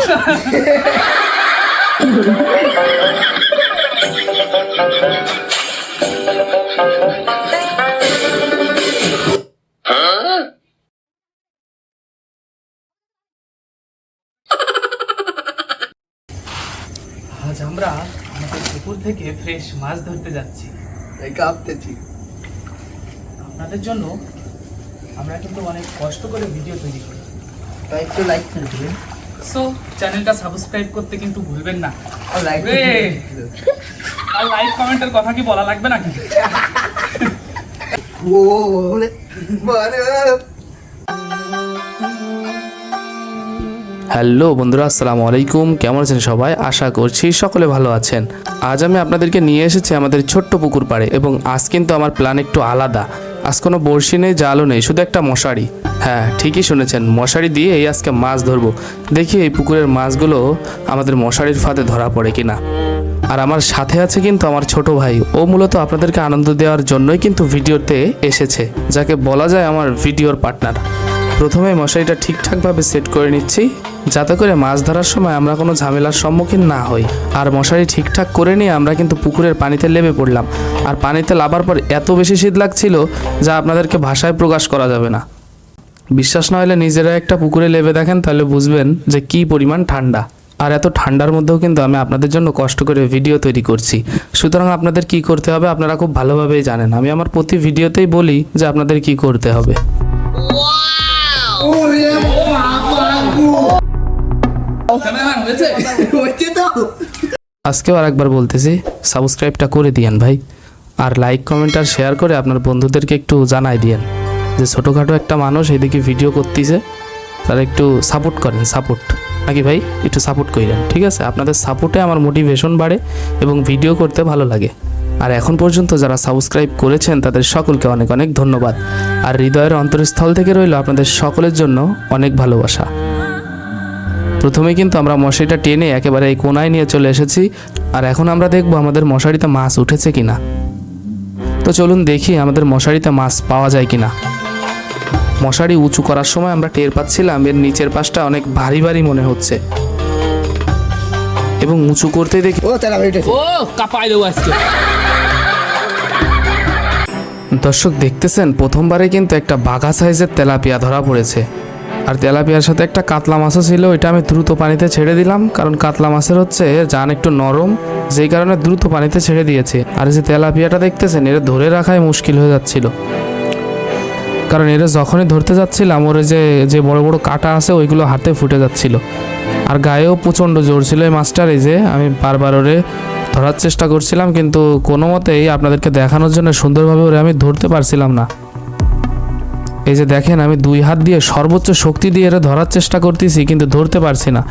আজ আমরা আমাদের পুকুর থেকে ফ্রেশ মাছ ধরতে যাচ্ছি। এই কাঁপতেছি। আপনাদের জন্য আমরা কিন্তু অনেক কষ্ট করে ভিডিও তৈরি করি। তাই একটু লাইক করে দিবেন। সো চ্যানেলটা সাবস্ক্রাইব করতে কিন্তু ভুলবেন না। আর লাইক আর লাইক কমেন্টের কথা কি বলা লাগবে নাকি? ও মানে হ্যালো বন্ধুরা আসসালামু আলাইকুম। কেমন আছেন সবাই? আশা করছি সকলে ভালো আছেন। আজ আমি আপনাদেরকে নিয়ে এসেছি আমাদের ছোট্ট পুকুর পাড়ে এবং আজ কিন্তু আমার প্ল্যান একটু আলাদা। আজ কোনো বড়শি নেই, জালও নেই, শুধু একটা মশারি। হ্যাঁ ঠিকই শুনেছেন, মশারি দিয়ে এই আজকে মাছ ধরবো। দেখি এই পুকুরের মাছগুলো আমাদের মশারির ফাঁদে ধরা পড়ে কিনা। আর আমার সাথে আছে কিন্তু আমার ছোট ভাই, ও মূলত আপনাদেরকে আনন্দ দেওয়ার জন্যই কিন্তু ভিডিওতে এসেছে, যাকে বলা যায় আমার ভিডিওর পার্টনার। প্রথমে মশারিটা ঠিকঠাকভাবে সেট করে নিচ্ছি। যাতে করে মাছ ধরার সময় আমরা কোনো ঝামেলার সম্মুখীন না হই। আর মশারি ঠিকঠাক করে নিয়ে আমরা কিন্তু পুকুরের পানিতে লেবে পড়লাম। আর পানিতে লাবার পর এত বেশি শীত লাগছিল যা আপনাদেরকে ভাষায় প্রকাশ করা যাবে না। বিশ্বাস না হলে নিজেরা একটা পুকুরে লেবে দেখেন তাহলে বুঝবেন যে কি পরিমাণ ঠান্ডা। আর এত ঠান্ডার মধ্যেও কিন্তু আমি আপনাদের জন্য কষ্ট করে ভিডিও তৈরি করছি। সুতরাং আপনাদের কি করতে হবে আপনারা খুব ভালোভাবেই জানেন। আমি আমার প্রতি ভিডিওতেই বলি যে আপনাদের কি করতে হবে। হয়েছে আর একবার বলতেছি, সাবস্ক্রাইবটা করে দিয়েন ভাই। আর লাইক কমেন্ট আর শেয়ার করে আপনার বন্ধুদেরকে একটু জানাই দিয়েন যে ছোটোখাটো একটা মানুষ এদিকে ভিডিও করতেছে, তারা একটু সাপোর্ট করেন সাপোর্ট নাকি ভাই? একটু সাপোর্ট করেন ঠিক আছে? আপনাদের সাপোর্টে আমার মোটিভেশন বাড়ে এবং ভিডিও করতে ভালো লাগে। আর এখন পর্যন্ত যারা সাবস্ক্রাইব করেছেন, তাদের সকলকে অনেক অনেক ধন্যবাদ। আর হৃদয়ের অন্তরস্থল থেকে রইল আপনাদের সকলের জন্য অনেক ভালোবাসা। প্রথমে কিন্তু আমরা মশারিটা টেনে একেবারে এই কোনায় নিয়ে চলে এসেছি আর এখন আমরা দেখব আমাদের মশারিতে মাছ উঠেছে কিনা। তো চলুন দেখি আমাদের মশারিতে মাছ পাওয়া যায় কিনা। মশারি উঁচু করার সময় আমরা টের পাচ্ছিলাম এর নিচের পাশটা অনেক ভারী ভারী মনে হচ্ছে। এবং উঁচু করতে দেখি ও তাহলে ও কাপাই দেবো আজকে। দর্শক দেখতেছেন প্রথমবারে কিন্তু একটা বাঘা সাইজের তেলাপিয়া ধরা পড়েছে। আর তেলাপিয়ার সাথে একটা কাতলা মাছও ছিল এটা আমি দ্রুত পানিতে ছেড়ে দিলাম, কারণ কাতলা মাছের হচ্ছে জান একটু নরম, যেই কারণে দ্রুত পানিতে ছেড়ে দিয়েছে। আর যে তেলাপিয়াটা দেখতেছেন, এটা ধরে রাখাই মুশকিল হয়ে যাচ্ছিল। কারণ এরা যখনই ধরতে যাচ্ছিলাম, ওর যে যে বড় বড় কাটা আছে, ওইগুলো হাতে ফুটে যাচ্ছিল। আর গায়েও প্রচণ্ড জোর ছিল এই মাছটার, এই যে আমি বারবার ওরে ধরার চেষ্টা করছিলাম, কিন্তু কোনো মতেই আপনাদেরকে দেখানোর জন্য সুন্দরভাবে ওরে আমি ধরতে পারছিলাম না। এই যে দেখেন, আমি দুই হাত দিয়ে সর্বোচ্চ শক্তি দিয়ে এটা ধরার চেষ্টা করতেছি, কিন্তু ধরতে পারছি না।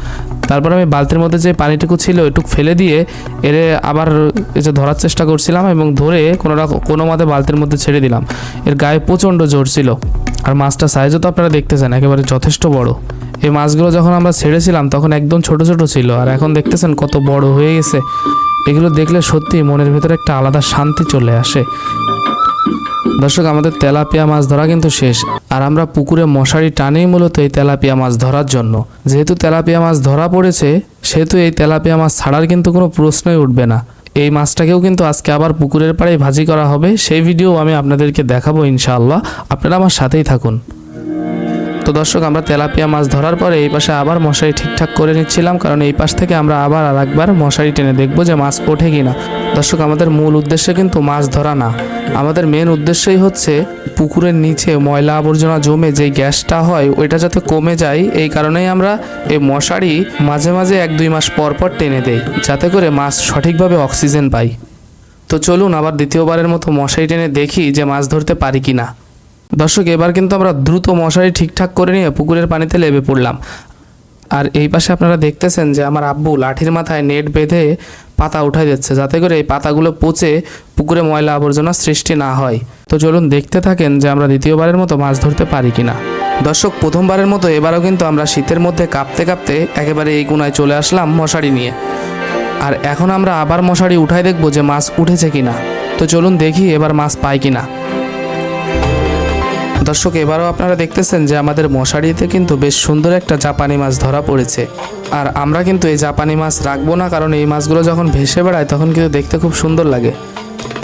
তারপর আমি বালতির মধ্যে যে পানিটুকু ছিল, ওইটুকু ফেলে দিয়ে এরে আবার এই যে ধরার চেষ্টা করছিলাম এবং ধরে কোনো কোনো মতে বালতির মধ্যে ছেড়ে দিলাম। এর গায়ে প্রচণ্ড জোর ছিল। আর মাছটা সাইজও তো আপনারা দেখতেছেন, একেবারে যথেষ্ট বড়। এই মাছগুলো যখন আমরা ছেড়েছিলাম, তখন একদম ছোট ছোট ছিল। আর এখন দেখতেছেন কত বড় হয়ে গেছে। এগুলো দেখলে সত্যি মনের ভেতরে একটা আলাদা শান্তি চলে আসে। দর্শক, আমাদের তেলাপিয়া মাছ ধরা কিন্তু শেষ। আর আমরা পুকুরে মশারি টানেই মূলত এই তেলাপিয়া মাছ ধরার জন্য। যেহেতু তেলাপিয়া মাছ ধরা পড়েছে, সেহেতু এই তেলাপিয়া মাছ ছাড়ার কিন্তু কোনো প্রশ্নই উঠবে না। এই মাছটাকেও কিন্তু আজকে আবার পুকুরের পাড়ে ভাজি করা হবে। সেই ভিডিও আমি আপনাদেরকে দেখাবো ইনশাআল্লাহ। আপনারা আমার সাথেই থাকুন। তো দর্শক, আমরা তেলাপিয়া মাছ ধরার পরে এই পাশে আবার মশারি ঠিকঠাক করে নিচ্ছিলাম, কারণ এই পাশ থেকে আমরা আবার আর একবার মশারি টেনে দেখব যে মাছ ওঠে কিনা। দর্শক, আমাদের মূল উদ্দেশ্য কিন্তু মাছ ধরা না। আমাদের মেন উদ্দেশ্যই হচ্ছে পুকুরের নিচে ময়লা আবর্জনা জমে যে গ্যাসটা হয়, ওইটা যাতে কমে যায়, এই কারণেই আমরা এই মশারি মাঝে মাঝে এক দুই মাস পর পর টেনে দেই, যাতে করে মাছ সঠিকভাবে অক্সিজেন পায় তো চলুন আবার দ্বিতীয়বারের মতো মশারি টেনে দেখি যে মাছ ধরতে পারি কি না দর্শক, এবার কিন্তু আমরা দ্রুত মশারি ঠিকঠাক করে নিয়ে পুকুরের পানিতে লেবে পড়লাম। আর এই পাশে আপনারা দেখতেছেন যে আমার আব্বু লাঠির মাথায় নেট বেঁধে পাতা উঠাই দিচ্ছে, যাতে করে এই পাতাগুলো পচে পুকুরে ময়লা আবর্জনা সৃষ্টি না হয়। তো চলুন দেখতে থাকেন যে আমরা দ্বিতীয়বারের মতো মাছ ধরতে পারি কিনা। দর্শক, প্রথমবারের মতো এবারও কিন্তু আমরা শীতের মধ্যে কাঁপতে কাঁপতে একেবারে এই কোনায় চলে আসলাম মশারি নিয়ে। আর এখন আমরা আবার মশারি উঠাই দেখব যে মাছ উঠেছে কিনা। তো চলুন দেখি এবার মাছ পাই কিনা। দর্শক, এবারও আপনারা দেখতেছেন যে আমাদের মশারিতে কিন্তু বেশ সুন্দর একটা জাপানি মাছ ধরা পড়েছে। আর আমরা কিন্তু এই জাপানি মাছ রাখব না, কারণ এই মাছগুলো যখন ভেসে বেড়ায় তখন কিন্তু দেখতে খুব সুন্দর লাগে।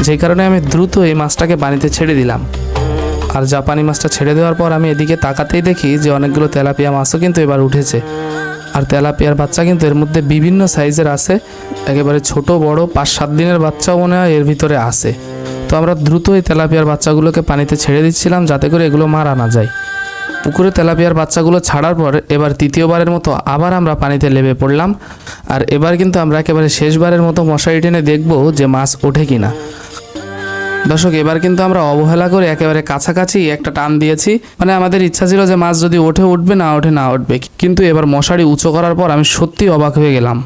যেই কারণে আমি দ্রুত এই মাছটাকে পানিতে ছেড়ে দিলাম। আর জাপানি মাছটা ছেড়ে দেওয়ার পর আমি এদিকে তাকাতেই দেখি যে অনেকগুলো তেলাপিয়া মাছও কিন্তু এবার উঠেছে। আর তেলাপিয়ার বাচ্চা কিন্তু এর মধ্যে বিভিন্ন সাইজের আছে, একেবারে ছোট, বড়, পাঁচ সাত দিনের বাচ্চাও মনে হয় এর ভিতরে আছে। তো আমরা দ্রুত এই তেলাপিয়ার বাচ্চাগুলোকে পানিতে ছেড়ে দিচ্ছিলাম যাতে করে এগুলো মারা না যায়। পুকুরে তেলাপিয়ার বাচ্চাগুলো ছাড়ার পর এবার তৃতীয়বারের মতো আবার আমরা পানিতে লেবে পড়লাম। আর এবার কিন্তু আমরা একেবারে শেষবারের মতো মশারি টেনে দেখব যে মাছ ওঠে কি না দর্শক, এবার কিন্তু আমরা অবহেলা করে একেবারে কাছাকাছি একটা টান দিয়েছি। মানে আমাদের ইচ্ছা ছিল যে মাছ যদি ওঠে উঠবে, না ওঠে, না উঠবে। কিন্তু এবার মশারি উঁচু করার পর আমি সত্যি অবাক হয়ে গেলাম।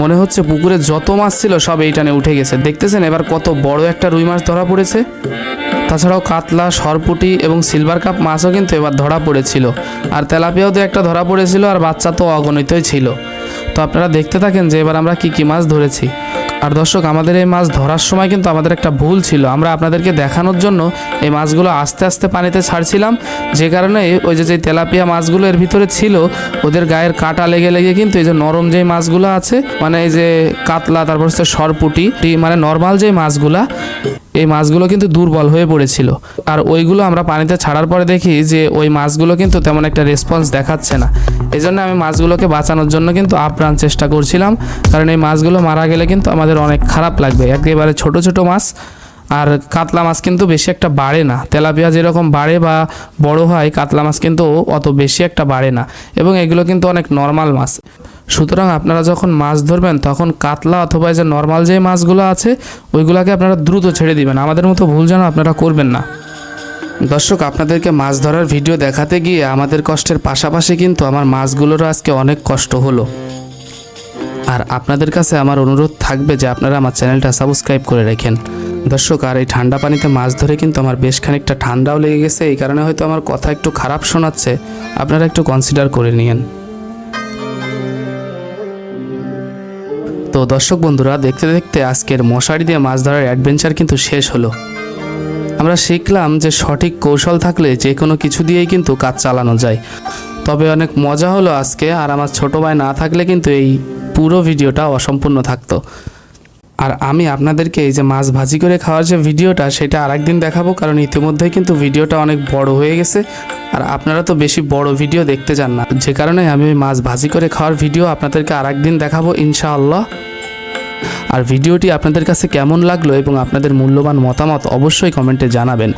মনে হচ্ছে পুকুরে যত মাছ ছিল সব এই টানে উঠে গেছে। দেখতেছেন এবার কত বড় একটা রুই মাছ ধরা পড়েছে। তাছাড়াও কাতলা, সরপুটি এবং সিলভার কাপ মাছও কিন্তু এবার ধরা পড়েছিল। আর তেলাপিয়াও তো একটা ধরা পড়েছিল আর বাচ্চা তো অগণিতই ছিল। তো আপনারা দেখতে থাকেন যে এবার আমরা কী কী মাছ ধরেছি। আর দর্শক, আমাদের এই মাছ ধরার সময় কিন্তু আমাদের একটা ভুল ছিল। আমরা আপনাদেরকে দেখানোর জন্য এই মাছগুলো আস্তে আস্তে পানিতে ছাড়ছিলাম। যে কারণে ওই যে যে তেলাপিয়া মাছগুলো এর ভিতরে ছিল, ওদের গায়ের কাটা লেগে লেগে কিন্তু এই যে নরম যে মাছগুলো আছে মানে এই যে কাতলা, তারপর হচ্ছে সরপুটি মানে নর্মাল যে মাছগুলা এই মাছগুলো কিন্তু দুর্বল হয়ে পড়েছিল। আর ওইগুলো আমরা পানিতে ছাড়ার পরে দেখি যে ওই মাছগুলো কিন্তু তেমন একটা রেসপন্স দেখাচ্ছে না। এই জন্য আমি মাছগুলোকে বাঁচানোর জন্য কিন্তু আপ্রাণ চেষ্টা করছিলাম। কারণ এই মাছগুলো মারা গেলে কিন্তু আমাদের অনেক খারাপ লাগবে। একেবারে ছোট ছোট মাছ। আর কাতলা মাছ কিন্তু বেশি একটা বাড়ে না। তেলাপিয়া যেরকম বাড়ে বা বড় হয়, কাতলা মাছ কিন্তু অত বেশি একটা বাড়ে না। এবং এগুলো কিন্তু অনেক নর্মাল মাছ। সুতরাং আপনারা যখন মাছ ধরবেন, তখন কাতলা অথবা যে নর্মাল যে মাছগুলো আছে, ওইগুলোকে আপনারা দ্রুত ছেড়ে দিবেন। আমাদের মতো ভুল যেন আপনারা করবেন না। দর্শক, আপনাদেরকে মাছ ধরার ভিডিও দেখাতে গিয়ে আমাদের কষ্টের পাশাপাশি কিন্তু আমার মাছগুলোরও আজকে অনেক কষ্ট হলো। আর আপনাদের কাছে আমার অনুরোধ থাকবে যে আপনারা আমার চ্যানেলটা সাবস্ক্রাইব করে রাখেন। দর্শক, আর এই ঠান্ডা পানিতে মাছ ধরে কিন্তু আমার বেশ খানিকটা ঠান্ডাও লেগে গেছে, এই কারণে হয়তো আমার কথা একটু খারাপ শোনাচ্ছে। আপনারা একটু কনসিডার করে নিন তো দর্শক বন্ধুরা, দেখতে দেখতে আজকের মশারি দিয়ে মাছ ধরার অ্যাডভেঞ্চার কিন্তু শেষ হলো। আমরা শিখলাম যে সঠিক কৌশল থাকলে যে কোনো কিছু দিয়েই কিন্তু কাজ চালানো যায়। তবে অনেক মজা হলো আজকে, আর আমার ছোটো ভাই না থাকলে কিন্তু এই পুরো ভিডিওটা অসম্পূর্ণ থাকতো। আর আমি আপনাদেরকে এই যে মাছ ভাজি করে খাওয়ার যে ভিডিওটা, সেটা আরেকদিন দেখাবো, কারণ ইতিমধ্যেই কিন্তু ভিডিওটা অনেক বড় হয়ে গেছে। আর আপনারা তো বেশি বড় ভিডিও দেখতে চান না। যে কারণে আমি মাছ ভাজি করে খাওয়ার ভিডিও আপনাদেরকে আরেকদিন দেখাবো, ইনশাআল্লাহ। আর ভিডিওটি আপনাদের কাছে কেমন লাগল এবং আপনাদের মূল্যবান মতামত অবশ্যই কমেন্টে জানাবেন।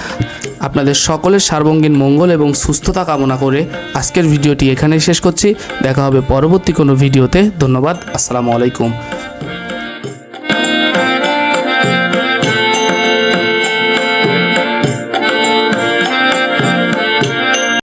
আপনাদের সকলের সার্বঙ্গীন মঙ্গল এবং সুস্থতা কামনা করে আজকের ভিডিওটি এখানেই শেষ করছি। দেখা হবে পরবর্তী কোনো ভিডিওতে। ধন্যবাদ। আসসালামু আলাইকুম।